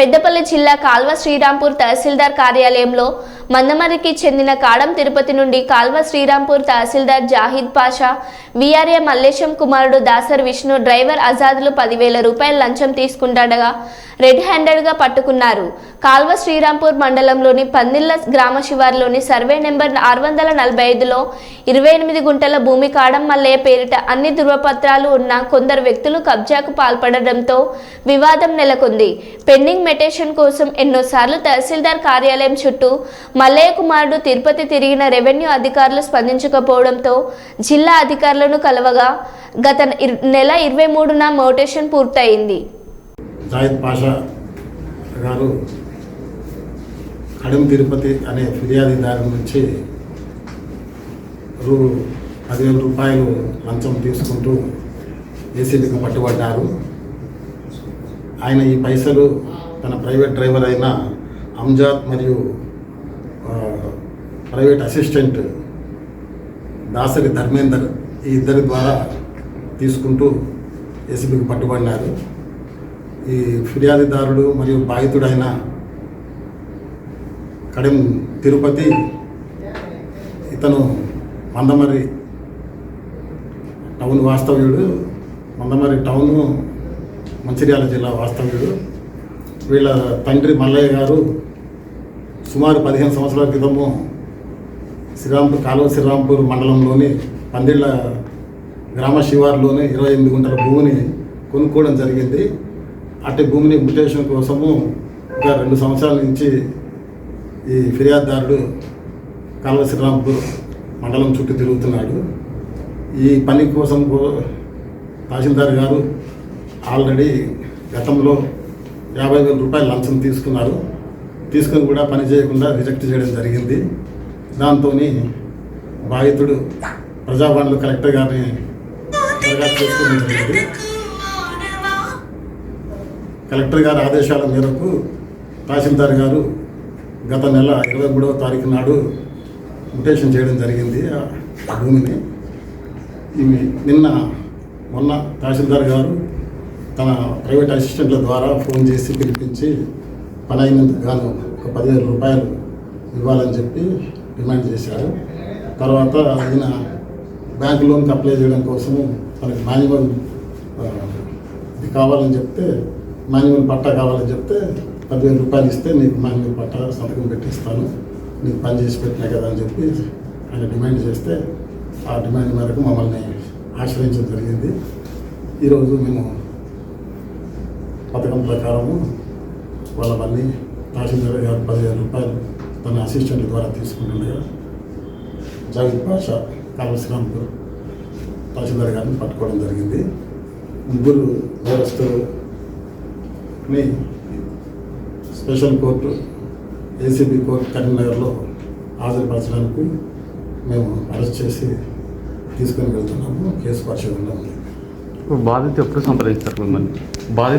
పెద్దపల్లి జిల్లా కాల్వ శ్రీరాంపూర్ తహసీల్దార్ కార్యాలయంలో మందమరికి చెందిన కాడం తిరుపతి నుండి కాల్వ శ్రీరాంపూర్ తహసీల్దార్ జాహిద్ పాషా వీఆర్ఏ మల్లేశం కుమారుడు దాసర్ విష్ణు డ్రైవర్ ఆజాదులు పదివేల రూపాయల లంచం తీసుకుంటాడగా రెడ్ హ్యాండెడ్గా పట్టుకున్నారు. కాల్వ శ్రీరాంపూర్ మండలంలోని పందిళ్ళ గ్రామ శివార్లోని సర్వే నెంబర్ ఆరు వందల నలభై ఐదులో ఇరవై ఎనిమిది గుంటల భూమి కాడం మల్లయ్య పేరిట అన్ని ధృవపత్రాలు ఉన్న కొందరు వ్యక్తులు కబ్జాకు పాల్పడడంతో వివాదం నెలకొంది. పెండింగ్ మెటేషన్ కోసం ఎన్నోసార్లు తహసీల్దార్ కార్యాలయం చుట్టూ మల్లయ్య కుమారుడు తిరుపతి తిరిగిన రెవెన్యూ అధికారులు స్పందించకపోవడంతో జిల్లా అధికారులను కలవగా గత నెల ఇరవై మూడున మోటేషన్ పూర్తయింది. జాహిద్ పాషా గారు తిరుపతి అనే ఫిర్యాదుదారు నుంచి రూ పదివేల రూపాయలు లంచం తీసుకుంటూ ఏసీబీకి పట్టుబడ్డారు. ఆయన ఈ పైసలు తన ప్రైవేట్ డ్రైవర్ అయిన అంజాద్ మరియు ప్రైవేట్ అసిస్టెంట్ దాసరి ధర్మేందర్ ఈ ఇద్దరి ద్వారా తీసుకుంటూ ఎసిబికి పట్టుబడినారు. ఈ ఫిర్యాదుదారుడు మరియు బాధితుడైన కడెం తిరుపతి ఇతను మందమరి టౌన్ వాస్తవ్యుడు. మందమరి టౌన్ మంచిర్యాల జిల్లా వాస్తవ్యుడు. వీళ్ళ తండ్రి మల్లయ్య గారు సుమారు పదిహేను సంవత్సరాల క్రితము శ్రీరాంపూర్ కాలువ శ్రీరాంపూర్ మండలంలోని పందిళ్ళ గ్రామ శివారులోని ఇరవై ఎనిమిది గుంటల భూమిని కొనుక్కోవడం జరిగింది. అట్టి భూమిని మ్యుటేషన్ కోసము ఒక రెండు సంవత్సరాల నుంచి ఈ ఫిర్యాదుదారుడు కాలువ శ్రీరాంపూర్ మండలం చుట్టూ తిరుగుతున్నాడు. ఈ పని కోసం తహసీల్దార్ గారు ఆల్రెడీ గతంలో యాభై వేల రూపాయలు లంచం తీసుకున్నారు. తీసుకొని కూడా పని చేయకుండా రిజెక్ట్ చేయడం జరిగింది. దాంతో బాధితుడు ప్రజావాణిలో కలెక్టర్ గారిని చేసుకోవడం జరిగింది. కలెక్టర్ గారి ఆదేశాల మేరకు తహసీల్దార్ గారు గత నెల ఇరవై మూడవ తారీఖు నాడు ముటేషన్ చేయడం జరిగింది. ఆ ఆ భూమిని ఇవి నిన్న మొన్న తహసీల్దార్ గారు తన ప్రైవేట్ అసిస్టెంట్ల ద్వారా ఫోన్ చేసి పిలిపించి పని అయినందుకు గాను ఒక పదివేల రూపాయలు ఇవ్వాలని చెప్పి డిమాండ్ చేశారు. తర్వాత ఆయన బ్యాంక్ లోన్కి అప్లై చేయడం కోసము తనకి మాన్యువల్ ఇది కావాలని చెప్తే మాన్యువల్ పట్టా కావాలని చెప్తే పదివేల రూపాయలు ఇస్తే నీకు మాన్యువల్ పట్టా సంతకం పెట్టిస్తాను. నీకు పని చేసి పెట్టినా కదా అని చెప్పి ఆయన డిమాండ్ చేస్తే ఆ డిమాండ్ మేరకు మమ్మల్ని ఆశ్రయించడం జరిగింది. ఈరోజు మేము పథకం ప్రకారము వాళ్ళవన్నీ తహసీల్దార్ గారు పదివేల రూపాయలు తన అసిస్టెంట్ ద్వారా తీసుకుంటుండగా జావిద్ పాషా కాళశ్రీరాంపూర్ తహసీల్దార్ గారిని పట్టుకోవడం జరిగింది. ముగ్గురు నేరస్తుని స్పెషల్ కోర్టు ఏసీబీ కోర్టు కరీంనగర్లో హాజరుపరచడానికి మేము అరెస్ట్ చేసి తీసుకొని వెళ్తున్నాము. కేసు పరిశోధనలో ఉంది. బాధిత ఎప్పుడు సంప్రదిస్తారు మిమ్మల్ని? బాధిత